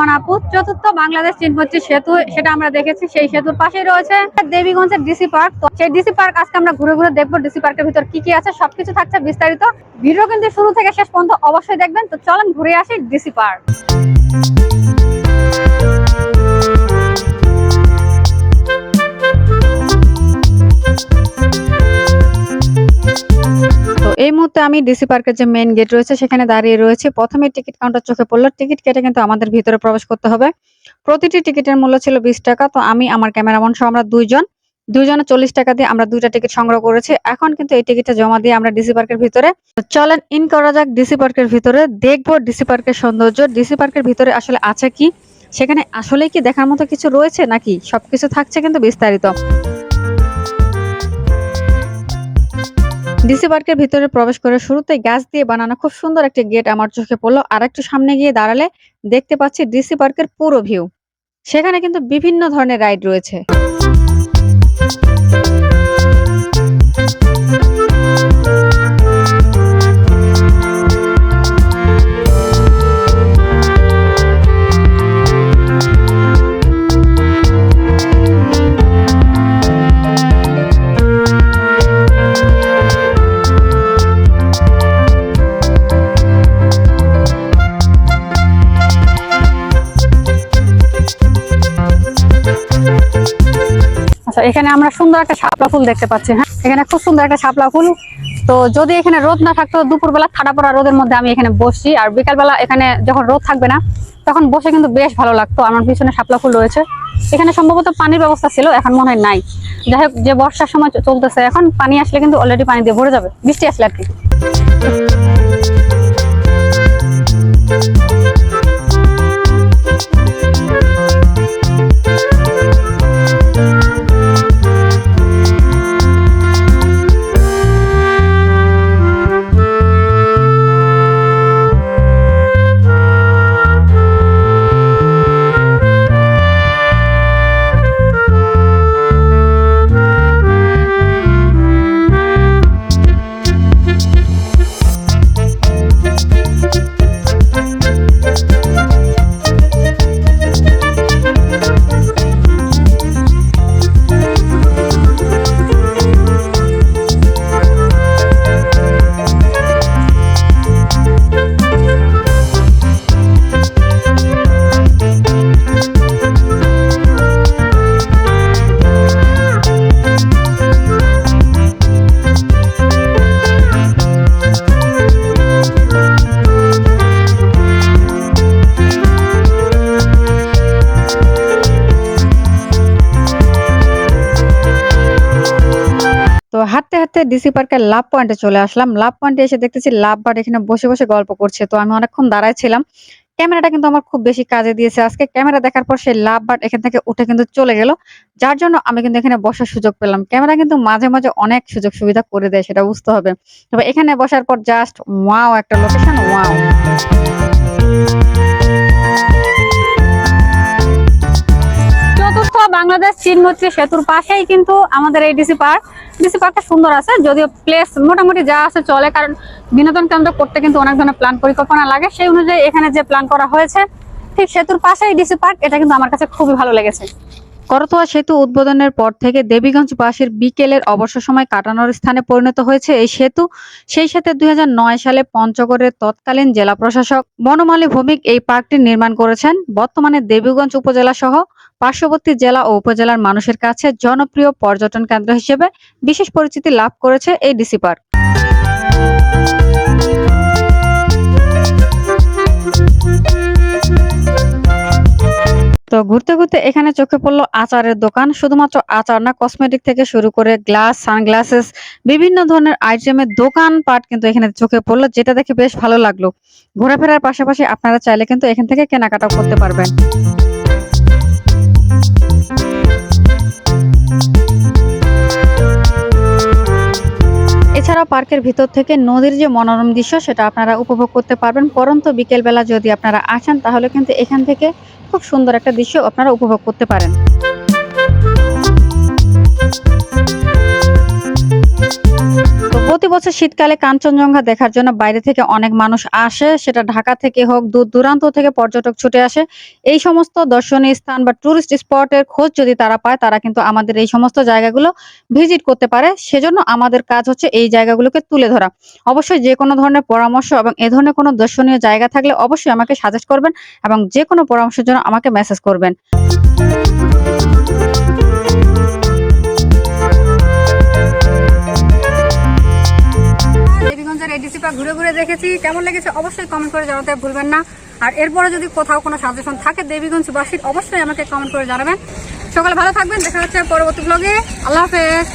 আপু, চতুর্থ বাংলাদেশ চীনপত্রী সেতু, সেটা আমরা দেখেছি, সেই সেতুর পাশেই রয়েছে দেবীগঞ্জের ডিসি পার্ক তো সেই ডিসি পার্ক আজকে আমরা ঘুরে ঘুরে দেখব ডিসি পার্কের ভিতর কি কি আছে, সবকিছু থাকছে বিস্তারিত। ভিডিও কিন্তু শুরু থেকে শেষ পর্যন্ত অবশ্যই দেখবেন। তো চলেন ঘুরে আসি ডিসি পার্ক মুহূর্তে আমি ডিসি পার্কের যে মেন গেট রয়েছে, সেখানে দাঁড়িয়ে রয়েছে। প্রথমে টিকিট কাউন্টার চোখে পড়ল। টিকিট কেটে কিন্তু আমাদের ভিতরে প্রবেশ করতে হবে। প্রতিটি টিকিটের মূল্য ছিল বিশ টাকা। তো আমি, আমার ক্যামেরাম্যান সহ আমরা দুইজন, দুইজনে চল্লিশ টাকা দিয়ে আমরা দুইটা টিকিট সংগ্রহ করেছি। এখন কিন্তু এই টিকিটটা জমা দিয়ে আমরা ডিসি পার্কের ভিতরে চলেন। ইন করা যাক ডিসি পার্কের ভিতরে। দেখব ডিসি পার্কের সৌন্দর্য। ডিসি পার্কের ভিতরে আসলে আছে কি? সেখানে আসলে কি দেখার মতো কিছু রয়েছে নাকি? সবকিছু থাকছে কিন্তু বিস্তারিত। ডিসি পার্কের ভিতরে প্রবেশ করে শুরুতে গ্যাস দিয়ে বানানো খুব সুন্দর একটি গেট আমার চোখে পড়ল। আর একটু সামনে গিয়ে দাঁড়ালে দেখতে পাচ্ছি ডিসি পার্কের পুরো ভিউ। সেখানে কিন্তু বিভিন্ন ধরনের রাইড রয়েছে। এখানে আমরা সুন্দর একটা শাপলা ফুল দেখতে পাচ্ছি হ্যাঁ? এখানে খুব সুন্দর একটা শাপলা ফুল। তো যদি এখানে রোদ না থাকতো, দুপুরবেলা ঠাডা পড়া রোদের মধ্যে আমি এখানে বসছি, আর বিকালবেলা এখানে যখন রোদ থাকবে না, তখন বসে কিন্তু বেশ ভালো লাগতো। আমার পিছনে শাপলা ফুল রয়েছে। এখানে সম্ভবত পানির ব্যবস্থা ছিল, এখন মনে হয় নাই। যাই হোক, যে বর্ষার সময় চলতেছে, এখন পানি আসলে কিন্তু অলরেডি পানি দিয়ে ভরে যাবে। বৃষ্টি আসলে আর কি। হাঁটতে হাঁটতে ডিসি পার্কের লাভ পয়েন্টে চলে আসলাম। লাভ পয়েন্টে এসে দেখতেছি লাভ বার্ড এখানে বসে বসে গল্প করছে। তো আমি অনেকক্ষণ দাঁড়ায় ছিলাম। ক্যামেরাটা কিন্তু আমার খুব বেশি কাজে দিয়েছে। আজকে ক্যামেরা দেখার পর সেই লাভ বার্ড এখান থেকে উঠে কিন্তু চলে গেল। যার জন্য আমি কিন্তু এখানে বসার সুযোগ পেলাম। ক্যামেরা কিন্তু মাঝে মাঝে অনেক সুযোগ সুবিধা করে দেয়, সেটা বুঝতে হবে। তবে এখানে বসার পর জাস্ট ওয়াও একটা লোকেশন ওয়াও চতুর্থ চীন মৈত্রী সেতুর পাশেই কিন্তু আমাদের এই ডিসি পার্ক ডিসি পার্কটা সুন্দর আছে, যদিও প্লেস মোটামুটি যা আছে চলে, কারণ বিনোদন কেন্দ্র করতে কিন্তু অনেক ধরনের প্ল্যান পরিকল্পনা লাগে। সেই অনুযায়ী এখানে যে প্ল্যান করা হয়েছে, ঠিক সেতুর পাশেই ডিসি পার্ক এটা কিন্তু আমার কাছে খুবই ভালো লেগেছে। করতোয়া সেতু উদ্বোধনের পর থেকে দেবীগঞ্জ বাসের বিকেলের অবসর সময় কাটানোর স্থানে পরিণত হয়েছে এই সেতু। সেই সাথে দুই হাজার নয় সালে পঞ্চগড়ের তৎকালীন জেলা প্রশাসক বনমালী ভৌমিক এই পার্কটি নির্মাণ করেছেন। বর্তমানে দেবীগঞ্জ উপজেলা সহ পার্শ্ববর্তী জেলা ও উপজেলার মানুষের কাছে জনপ্রিয় পর্যটন কেন্দ্র হিসেবে বিশেষ পরিচিতি লাভ করেছে এই ডিসি পার্ক। তো ঘুরতে ঘুরতে এখানে চোখে পড়ল আচারের দোকান। শুধুমাত্র আচার না কসমেটিক থেকে শুরু করে গ্লাস সানগ্লাসেস বিভিন্ন ধরনের আইটেমের দোকান পাট কিন্তু এখানে চোখে পড়ল, যেটা দেখে বেশ ভালো লাগল। ঘোরাফেরার পাশাপাশি আপনারা চাইলে কিন্তু এখান থেকে কেনাকাটাও করতে পারবেন। এছাড়াও পার্কের ভিতর থেকে নদীর যে মনোরম দৃশ্য, সেটা আপনারা উপভোগ করতে পারবেন। পরন্ত বিকেলবেলা যদি আপনারা আসেন, তাহলে কিন্তু এখান থেকে খুব সুন্দর একটা দৃশ্য আপনারা উপভোগ করতে পারেন। তো প্রতি বছর শীতকালে কাঞ্চনজঙ্ঘা দেখার জন্য বাইরে থেকে অনেক মানুষ আসে। সেটা ঢাকা থেকে হোক, দূর দূরান্ত থেকে পর্যটক ছুটে আসে। এই সমস্ত দর্শনীয় স্থান বা টুরিস্ট স্পটের খোঁজ যদি তারা পায়, তারা কিন্তু আমাদের এই সমস্ত জায়গাগুলো ভিজিট করতে পারে। সেজন্য আমাদের কাজ হচ্ছে এই জায়গাগুলোকে তুলে ধরা। অবশ্যই যে কোনো ধরনের পরামর্শ এবং এ ধরনের কোনো দর্শনীয় জায়গা থাকলে অবশ্যই আমাকে সাজেস্ট করবেন এবং যে কোনো পরামর্শের জন্য আমাকে মেসেজ করবেন। পা ঘুরে ঘুরে দেখেছি, কেমন লেগেছে অবশ্যই কমেন্ট করে জানাতে ভুলবেন না। আর এরপরে যদি কোথাও কোনো সাজেশন থাকে দেবীগঞ্জবাসীর অবশ্যই আমাকে কমেন্ট করে জানাবেন। সকালে ভালো থাকবেন, দেখা হচ্ছে পরবর্তী ব্লগে আল্লাহ হাফেজ।